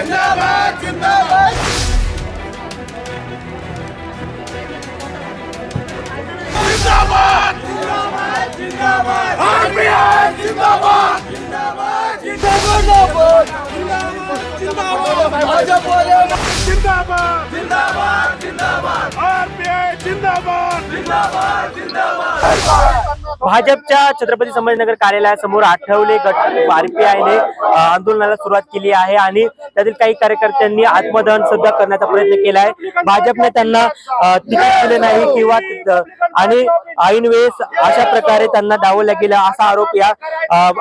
Кендабат, кендабат! Zindabad! Zindabad! Zindabad! Zindabad! Zindabad! Zindabad! Zindabad! Zindabad! Zindabad! Zindabad! Zindabad! Zindabad! भाजपच्या छत्रपती संभाजीनगर कार्यालयासमोर आठवले गट आरपीआयने आंदोलनाला सुरुवात केली आहे आणि त्यातील काही कार्यकर्त्यांनी आत्मदहन सुद्धा करण्याचा प्रयत्न केला आहे भाजपने त्यांना तिकीट दिले नाही किंवा आणि ऐन वेळेस अशा प्रकारे त्यांना डावलल्या गेला असा आरोप या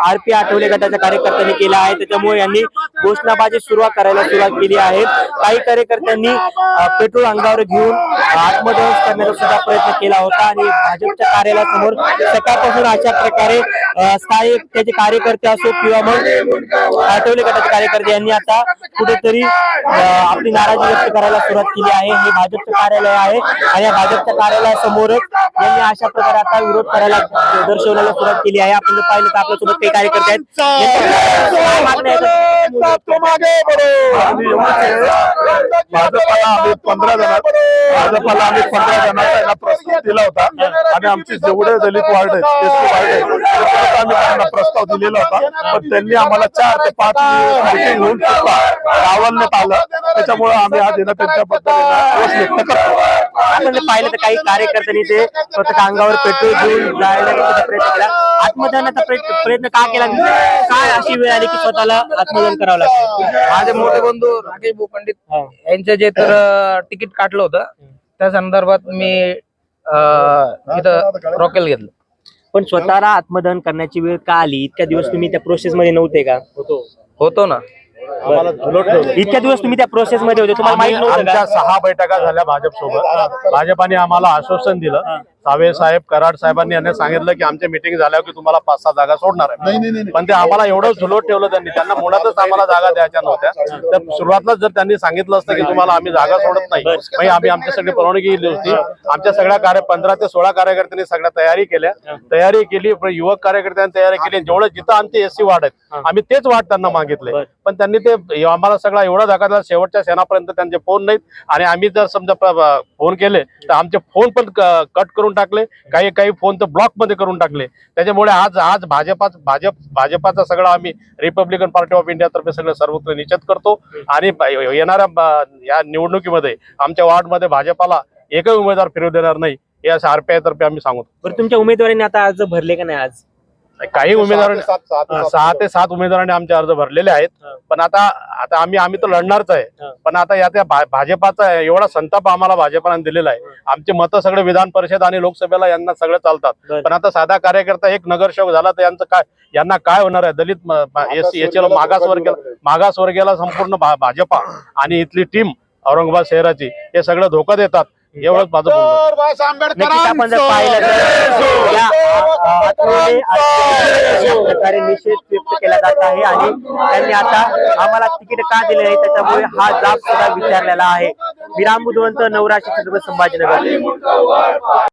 आरपी आठवले गटाच्या कार्यकर्त्यांनी केला आहे. त्याच्यामुळे यांनी घोषणाबाजी सुरुवात करायला सुरुवात केली आहे. काही कार्यकर्त्यांनी पेट्रोल अंगावर घेऊन आत्मदहन करण्याचा सुद्धा प्रयत्न केला होता. आणि भाजपच्या कार्यालयासमोर सकाळपासून अशा प्रकारे अ, स्थानिक त्याचे कार्यकर्ते असो किंवा मग आठवले गटाचे कार्यकर्ते यांनी आता कुठेतरी आपली नाराजी व्यक्त करायला सुरुवात केली आहे. हे भाजपचं कार्यालय आहे आणि या भाजपच्या कार्यालयासमोरच यांनी अशा प्रकारे आता विरोध करायला दर्शवण्याला सुरुवात केली आहे. आपण जर पाहिलं तर आपल्यासोबत काही कार्यकर्ते आहेत. यांच्या भाजपाला आम्ही पंधरा जणात भाजपाला आम्ही पंधरा जणांना प्रस्ताव दिला होता. आणि आमचे जेवढे दलित वार्ड आहेत वार्ड आहेत आम्ही त्यांना प्रस्ताव दिलेला होता. पण त्यांनी आम्हाला चार ते पाच मिटिंग होऊन डावलण्यात आलं. त्याच्यामुळे आम्ही आज येणं त्यांच्याबद्दल रोष व्यक्त करतो. पाहिलं तर काही कार्यकर्त्यांनी ते स्वतःच्या अंगावर पेट्रोल घेऊन जायला प्रयत्न केला. आत्मदहनाचा प्रयत्न प्रयत्न का केला? काय अशी वेळ आली की स्वतःला आत्मदहन करावं लागलं? माझे मोठे बंधू राकेश भाऊ पंडित हा. यांचं जे तर तिकीट काढलं होतं त्या संदर्भात मी अं, इथं रॉकेल घेतलं. पण स्वतःला आत्मदहन करण्याची वेळ का आली? इतक्या दिवस तुम्ही त्या प्रोसेस मध्ये नव्हते का? होतो. ना. इतक्या दिवस तुम्ही त्या प्रोसेस मध्ये होते तुम्हाला माहीत नव्हतं आमच्या का सहा बैठका झाल्या भाजप सोबत भाजपाने आम्हाला आश्वासन दिलं. सावे साहेब कराड साहेबांनी यांनी सांगितलं की आमच्या मिटिंग झाल्यावर की तुम्हाला पाच सहा जागा सोडणार आहे. पण ते आम्हाला एवढं झुलवत ठेवलं त्यांनी. त्यांना मुळातच आम्हाला जागा द्यायच्या नव्हत्या. तर सुरुवातलाच जर त्यांनी सांगितलं असतं की तुम्हाला आम्ही जागा सोडत नाही आम्ही आमच्या सगळी परवानगी दिली होती. आमच्या सगळ्या कार्य पंधरा ते सोळा कार्यकर्त्यांनी सगळ्या तयारी केल्या. तयारी केली युवक कार्यकर्त्यांनी तयारी केली. जेवढं जिथं आमचे एससी वार्ड आहेत आम्ही तेच वार्ड त्यांना मागितले. पण त्यांनी ते आम्हाला सगळा एवढा दिला. शेवटच्या सेनापर्यंत त्यांचे फोन नाहीत. आणि आम्ही जर समजा फोन केले तर आमचे फोन पण कट करून टाकले काही काही फोन तर ब्लॉकमध्ये करून टाकले. त्याच्यामुळे आज आज भाजपा भाजप भाजपाचा सगळा आम्ही रिपब्लिकन पार्टी ऑफ इंडिया तर्फे सगळं सर्वत्र निषेध करतो. आणि येणाऱ्या या निवडणुकीमध्ये आमच्या वार्डमध्ये भाजपाला एकही उमेदवार फिरू देणार नाही हे असं आरपीआय तर्फे आम्ही सांगतो. बरं तुमच्या उमेदवारीने आता अर्ज भरले का नाही आज? काही उमेदवारांनी सहा ते सात उमेदवारांनी आमचे अर्ज भरलेले आहेत. पण आता आता आम्ही आम्ही तर लढणारच. आहे. पण आता या त्या भाजपाचा एवढा संताप आम्हाला भाजपाने दिलेला आहे. आमचे मतं सगळे विधान परिषद आणि लोकसभेला यांना सगळं चालतात. पण आता साधा कार्यकर्ता एक नगरसेवक झाला तर यांचं काय यांना काय होणार आहे? दलित मागासवर्गीय मागासवर्गीयाला संपूर्ण भा- भाजपा आणि इथली टीम औरंगाबाद शहराची हे सगळं धोका देतात. एवढंच माझं बोलणं आहे. नक्कीच आपण जर पाहिलं तर या आठवडे अशा प्रकारे निषेध व्यक्त केला जात आहे आणि त्यांनी आता आम्हाला तिकीट का दिले नाही त्याच्यामुळे हा जाब सुद्धा विचारलेला आहे. विराम बुधवंत नवराशी छत्रपती संभाजीनगर.